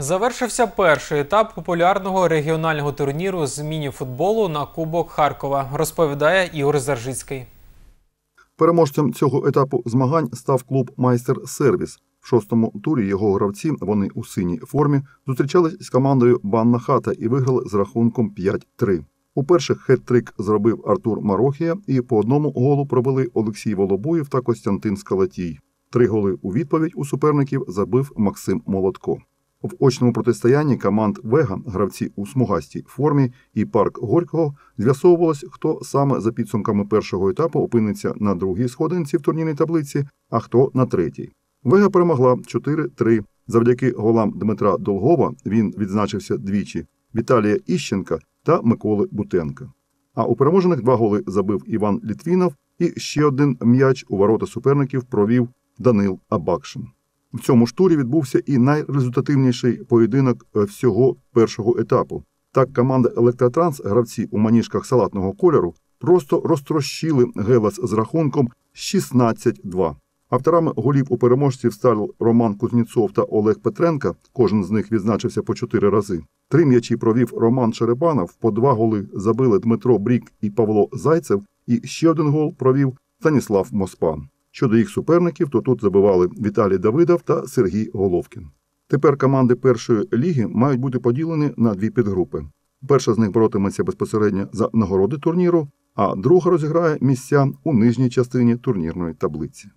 Завершився перший етап популярного регіонального турніру з міні-футболу на Кубок Харкова, розповідає Ігор Заржицький. Переможцем цього етапу змагань став клуб Майстер Сервіс. В шостому турі його гравці, вони у синій формі, зустрічались з командою Банна Хата і виграли з рахунком 5-3. У перших хет-трик зробив Артур Марохія, і по одному голу пробили Олексій Волобуєв та Костянтин Скалатій. Три голи у відповідь у суперників забив Максим Молотко. В очному протистоянні команд Вега, гравці у смугастій формі і парк Горького з'ясовувалось, хто саме за підсумками першого етапу опиниться на другій сходинці в турнірній таблиці, а хто на третій. Вега перемогла 4-3. Завдяки голам Дмитра Долгова він відзначився двічі Віталія Іщенка та Миколи Бутенка. А у переможених два голи забив Іван Літвінов і ще один м'яч у ворота суперників провів Данил Абакшин. В цьому ж турі відбувся і найрезультативніший поєдинок е, всього першого етапу. Так команда Електротранс, гравці у маніжках салатного кольору, просто розтрощили Гелас з рахунком 16-2. Авторами голів у переможців стали Роман Кузнєцов та Олег Петренка. Кожен з них відзначився по чотири рази. Три м'ячі провів Роман Шеребанов, по два голи забили Дмитро Брік і Павло Зайцев, і ще один гол провів Станіслав Моспан. Щодо їх суперників, то тут забивали Віталій Давидов та Сергій Головкін. Тепер команди першої ліги мають бути поділені на дві підгрупи. Перша з них боротиметься безпосередньо за нагороди турніру, а друга розіграє місця у нижній частині турнірної таблиці.